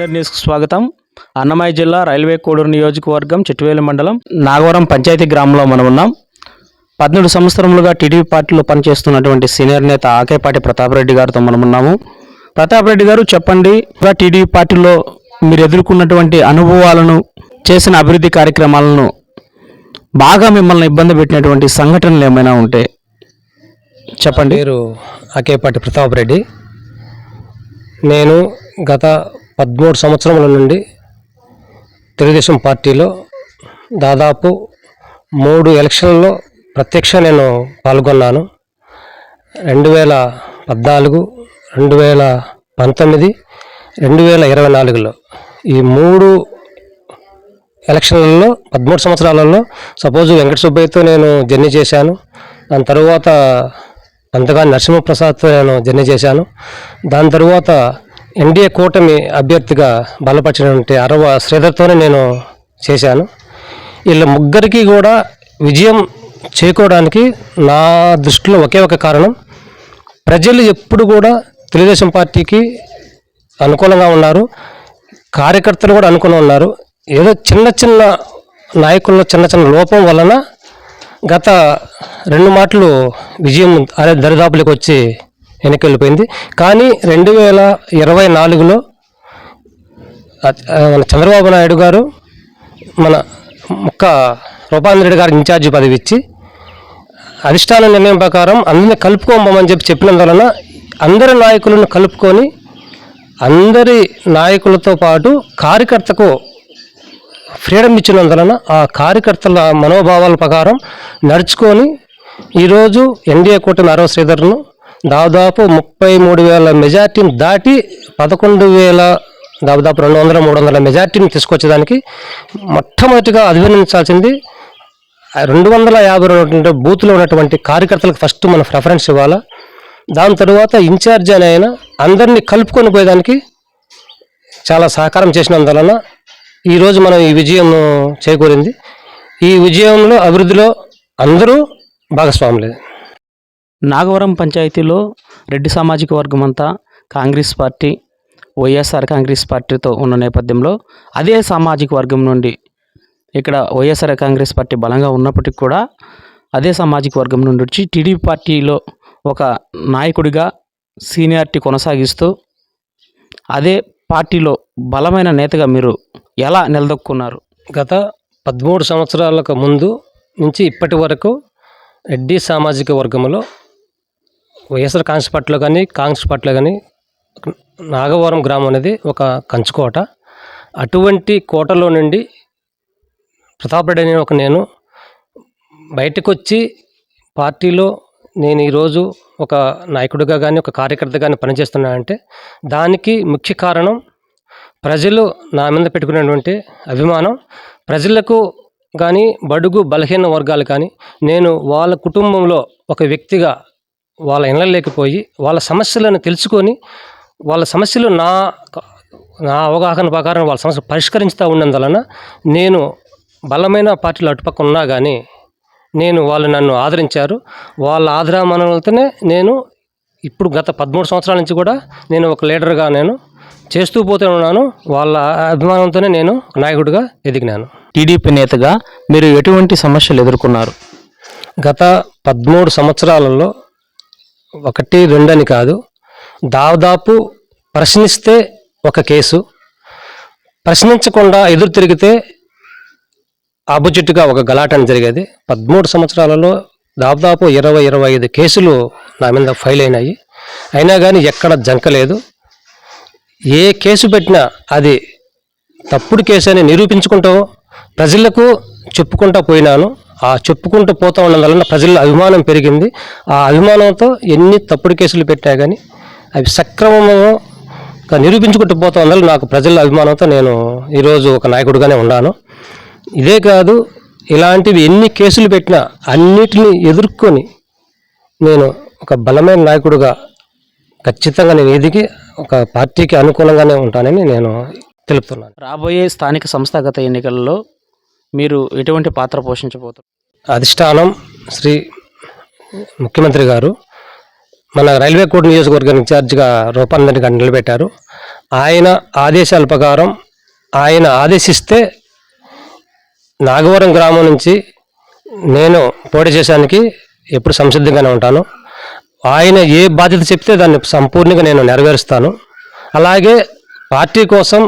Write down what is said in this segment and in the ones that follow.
Senior న్యూస్కి స్వాగతం. అన్నమయ్య జిల్లా రైల్వే కోడూరు నియోజకవర్గం చిట్టువేలు మండలం నాగవరం పంచాయతీ గ్రామంలో మనం ఉన్నాం. పద్నాలుగు సంవత్సరములుగా టీడీపీ పార్టీలో పనిచేస్తున్నటువంటి సీనియర్ నేత ఆకేపాటి ప్రతాప్ రెడ్డి గారితో మనం ఉన్నాము. ప్రతాప్ రెడ్డి గారు చెప్పండి టీడీపీ పార్టీలో మీరు ఎదుర్కొన్నటువంటి అనుభవాలను చేసిన అభివృద్ధి కార్యక్రమాలను బాగా మిమ్మల్ని ఇబ్బంది పెట్టినటువంటి సంఘటనలు ఏమైనా ఉంటే చెప్పండి. పేరు అకేపాటి ప్రతాప్ రెడ్డి నేను గత పదమూడు సంవత్సరముల నుండి తెలుగుదేశం పార్టీలో దాదాపు మూడు ఎలక్షన్లలో ప్రత్యక్ష నేను పాల్గొన్నాను. రెండు వేల పద్నాలుగు రెండు వేల పంతొమ్మిది రెండు వేల ఇరవై నాలుగులో. ఈ మూడు ఎలక్షన్లలో పదమూడు సంవత్సరాలలో సపోజ్ వెంకట సుబ్బయ్యతో నేను జర్నీ చేశాను. దాని తరువాత అంతగా నరసింహప్రసాద్తో నేను జర్నీ చేశాను. దాని తరువాత ఎన్డీఏ కూటమి అభ్యర్థిగా బలపరిచినటువంటి అరవ శ్రీధర్తోనే నేను చేశాను. వీళ్ళ ముగ్గురికి కూడా విజయం చేకోవడానికి నా దృష్టిలో ఒకే ఒక కారణం. ప్రజలు ఎప్పుడు కూడా తెలుగుదేశం పార్టీకి అనుకూలంగా ఉన్నారు. కార్యకర్తలు కూడా అనుకూలంగా ఉన్నారు. ఏదో చిన్న చిన్న నాయకుల్లో చిన్న చిన్న లోపం వలన గత రెండు మాటలు విజయం అదే దరిదాపులకు వచ్చి వెనక్కి వెళ్ళిపోయింది కానీ రెండు వేల ఇరవై నాలుగులో మన చంద్రబాబు నాయుడు గారు మన ముక్క రూపాంధ్ర రెడ్డి గారికి ఇన్ఛార్జి పదవి ఇచ్చి అధిష్టాన నిర్ణయం ప్రకారం అందరిని కలుపుకోమని చెప్పి చెప్పినందువలన అందరి నాయకులను కలుపుకొని అందరి నాయకులతో పాటు కార్యకర్తకు ఫ్రీడమ్ ఇచ్చినందువలన ఆ కార్యకర్తల మనోభావాల ప్రకారం నడుచుకొని ఈరోజు ఎన్డీఏ కూటమి అరవ శ్రీధర్ను దాదాపు ముప్పై మూడు వేల మెజార్టీని దాటి పదకొండు వేల దాదాపు రెండు వందల మూడు వందల మెజార్టీని తీసుకొచ్చేదానికి మొట్టమొదటిగా అభినందించాల్సింది రెండు వందల యాభై రెండు బూత్లో ఉన్నటువంటి కార్యకర్తలకు ఫస్ట్ మనం ప్రిఫరెన్స్ ఇవ్వాలా. దాని తరువాత ఇన్ఛార్జ్ అని ఆయన అందరినీ కలుపుకొని పోయేదానికి చాలా సహకారం చేసినందువలన ఈరోజు మనం ఈ విజయం చేకూరింది. ఈ విజయంలో అభివృద్ధిలో అందరూ భాగస్వాములే. నాగవరం పంచాయతీలో రెడ్డి సామాజిక వర్గం అంతా కాంగ్రెస్ పార్టీ వైఎస్ఆర్ కాంగ్రెస్ పార్టీతో ఉన్న నేపథ్యంలో అదే సామాజిక వర్గం నుండి ఇక్కడ వైఎస్ఆర్ కాంగ్రెస్ పార్టీ బలంగా ఉన్నప్పటికీ కూడా అదే సామాజిక వర్గం నుండి వచ్చి టీడీపీ పార్టీలో ఒక నాయకుడిగా సీనియారిటీ కొనసాగిస్తూ అదే పార్టీలో బలమైన నేతగా మీరు ఎలా నిలదొక్కున్నారు? గత పదమూడు సంవత్సరాలకు ముందు నుంచి ఇప్పటి వరకు రెడ్డి సామాజిక వర్గంలో వైఎస్ఆర్ కాంగ్రెస్ పార్టీలో కానీ కాంగ్రెస్ పార్టీలో కానీ నాగవరం గ్రామం అనేది ఒక కంచుకోట. అటువంటి కోటలో నుండి ప్రతాప్ రెడ్డి అనే ఒక నేను బయటకు వచ్చి పార్టీలో నేను ఈరోజు ఒక నాయకుడిగా కానీ ఒక కార్యకర్త కానీ పనిచేస్తున్నానంటే దానికి ముఖ్య కారణం ప్రజలు నా మీద పెట్టుకున్నటువంటి అభిమానం. ప్రజలకు కానీ బడుగు బలహీన వర్గాలు కానీ నేను వాళ్ళ కుటుంబంలో ఒక వ్యక్తిగా వాళ్ళ ఇళ్ళలోకి పోయి వాళ్ళ సమస్యలను తెలుసుకొని వాళ్ళ సమస్యలు నా నా అవగాహన ప్రకారం వాళ్ళ సమస్య పరిష్కరించుతూ ఉన్నందువలన నేను బలమైన పార్టీలు అటుపక్క ఉన్నా కానీ నేను వాళ్ళు నన్ను ఆదరించారు. వాళ్ళ ఆదరామనలతోనే నేను ఇప్పుడు గత పదమూడు సంవత్సరాల నుంచి కూడా నేను ఒక లీడర్గా నేను చేస్తూ పోతూ ఉన్నాను. వాళ్ళ అభిమానంతోనే నేను నాయకుడిగా ఎదిగినాను. టీడీపీ నేతగా మీరు ఎటువంటి సమస్యలు ఎదుర్కొన్నారు? గత పదమూడు సంవత్సరాలలో ఒకటి రెండని కాదు. దాదాపు ప్రశ్నిస్తే ఒక కేసు. ప్రశ్నించకుండా ఎదురు తిరిగితే ఆపోజిట్గా ఒక గలాటం జరిగేది. పదమూడు సంవత్సరాలలో దాదాపు ఇరవై ఇరవై ఐదు కేసులు నా మీద ఫైల్ అయినాయి. అయినా కానీ ఎక్కడ జంకలేదు ఏ కేసు పెట్టినా అది తప్పుడు కేసు అని నిరూపించుకుంటూ ప్రజలకు చెప్పుకుంటా పోయినాను. ఆ చెప్పుకుంటూ పోతూ ఉండడం వలన ప్రజల అభిమానం పెరిగింది. ఆ అభిమానంతో ఎన్ని తప్పుడు కేసులు పెట్టా కానీ అవి సక్రమంగా నిరూపించుకుంటూ పోతా ఉండాలి నాకు ప్రజల అభిమానంతో నేను ఈరోజు ఒక నాయకుడిగానే ఉన్నాను. ఇదే కాదు ఇలాంటివి ఎన్ని కేసులు పెట్టినా అన్నిటిని ఎదుర్కొని నేను ఒక బలమైన నాయకుడిగా ఖచ్చితంగా నేను ఎదిగి ఒక పార్టీకి అనుకూలంగానే ఉంటానని నేను తెలుపుతున్నాను. రాబోయే స్థానిక సంస్థాగత ఎన్నికల్లో మీరు ఎటువంటి పాత్ర పోషించబోతారు అధిష్టానం శ్రీ ముఖ్యమంత్రి గారు మన రైల్వే కోర్టు నియోజకవర్గం ఇన్ఛార్జిగా రూపానందరెడ్డి గారు నిలబెట్టారు. ఆయన ఆదేశాల ప్రకారం ఆయన ఆదేశిస్తే నాగవరం గ్రామం నుంచి నేను పోటీ చేశానికి ఎప్పుడు సంసిద్ధంగానే ఉంటాను. ఆయన ఏ బాధ్యత చెప్తే దాన్ని సంపూర్ణంగా నేను నెరవేరుస్తాను. అలాగే పార్టీ కోసం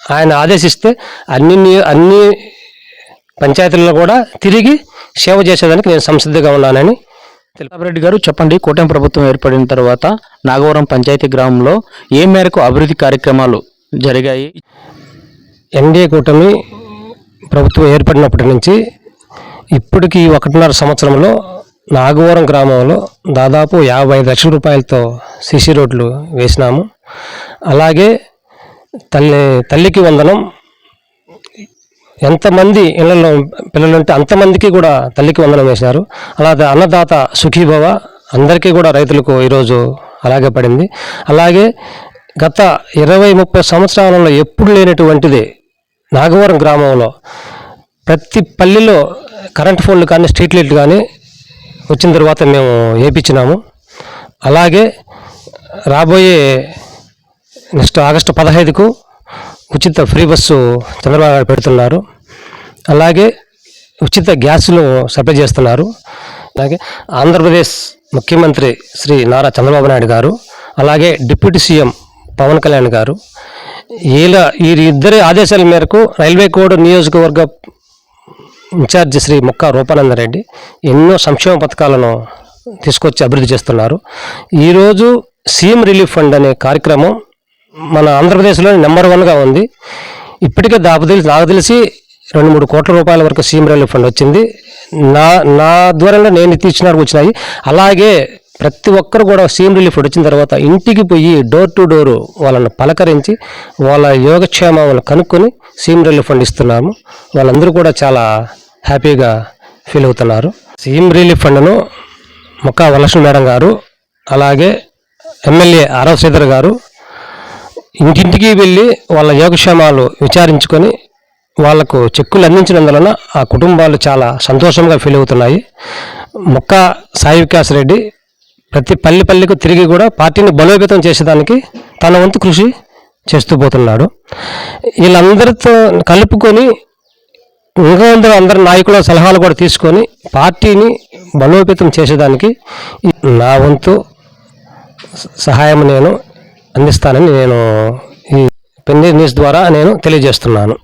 ఆయన ఆదేశిస్తే అన్ని అన్ని పంచాయతీల్లో కూడా తిరిగి సేవ చేసేదానికి నేను సంసిద్ధంగా ఉన్నానని రెడ్డి గారు చెప్పండి కూటమి ప్రభుత్వం ఏర్పడిన తర్వాత నాగవరం పంచాయతీ గ్రామంలో ఏ మేరకు అభివృద్ధి కార్యక్రమాలు జరిగాయి? ఎన్డీఏ కూటమి ప్రభుత్వం ఏర్పడినప్పటి నుంచి ఇప్పటికి ఒకటిన్నర సంవత్సరంలో నాగవరం గ్రామంలో దాదాపు యాభై లక్షల రూపాయలతో సిసి రోడ్లు వేసినాము. అలాగే తల్లి తల్లికి వందనం ఎంతమంది ఇళ్ళలో పిల్లలు ఉంటే అంతమందికి కూడా తల్లికి వందనం వేశారు. అలాగే అన్నదాత సుఖీభవ అందరికీ కూడా రైతులకు ఈరోజు అలాగే పడింది. అలాగే గత ఇరవై ముప్పై సంవత్సరాలలో ఎప్పుడు లేనటువంటిది నాగవరం గ్రామంలో ప్రతి పల్లెలో కరెంట్ ఫోన్లు కానీ స్ట్రీట్ లైట్లు కానీ వచ్చిన తర్వాత మేము వేయించినాము అలాగే రాబోయే నెక్స్ట్ ఆగస్టు పదహైదుకు ఉచిత ఫ్రీ బస్సు చంద్రబాబు గారు పెడుతున్నారు. అలాగే ఉచిత గ్యాస్ను సప్లై చేస్తున్నారు. అలాగే ఆంధ్రప్రదేశ్ ముఖ్యమంత్రి శ్రీ నారా చంద్రబాబు నాయుడు గారు అలాగే డిప్యూటీ సీఎం పవన్ కళ్యాణ్ గారు. ఇలా వీరిద్దరి ఇద్దరి ఆదేశాల మేరకు రైల్వే కోడ్ నియోజకవర్గ ఇన్ఛార్జ్ శ్రీ ముక్క రూపానందరెడ్డి ఎన్నో సంక్షేమ పథకాలను తీసుకొచ్చి అభివృద్ధి చేస్తున్నారు. ఈరోజు సీఎం రిలీఫ్ ఫండ్ అనే కార్యక్రమం మన ఆంధ్రప్రదేశ్లో నెంబర్ వన్గా ఉంది. ఇప్పటికే దాపు తెలిసి నాకు తెలిసి రెండు మూడు కోట్ల రూపాయల వరకు సీఎం రిలీఫ్ ఫండ్ వచ్చింది. నా నా ద్వారా నేను తీర్చిన వచ్చినాయి. అలాగే ప్రతి ఒక్కరు కూడా సీఎం రిలీఫ్ వచ్చిన తర్వాత ఇంటికి పోయి డోర్ టు డోర్ వాళ్ళని పలకరించి వాళ్ళ యోగక్షేమాలను కనుక్కొని సీఎం రిలీఫ్ ఫండ్ ఇస్తున్నాము. వాళ్ళందరూ కూడా చాలా హ్యాపీగా ఫీల్ అవుతున్నారు. సీఎం రిలీఫ్ ఫండ్ను మొక్క వలక్ష్మి మేడం గారు అలాగే ఎమ్మెల్యే ఆరవ శ్రీధర్ గారు ఇంటింటికి వెళ్ళి వాళ్ళ యోగక్షేమాలు విచారించుకొని వాళ్ళకు చెక్కులు అందించినందువలన ఆ కుటుంబాలు చాలా సంతోషంగా ఫీల్ అవుతున్నాయి. మొక్క సాయి వికాస్ రెడ్డి ప్రతి పల్లె పల్లెకు తిరిగి కూడా పార్టీని బలోపేతం చేసేదానికి తన వంతు కృషి చేస్తూ పోతున్నాడు. వీళ్ళందరితో కలుపుకొని ఇంకా అందరి నాయకుల సలహాలు కూడా తీసుకొని పార్టీని బలోపేతం చేసేదానికి నా వంతు సహాయం నేను అందిస్తానని నేను ఈ పెన్నీ న్యూస్ ద్వారా నేను తెలియజేస్తున్నాను.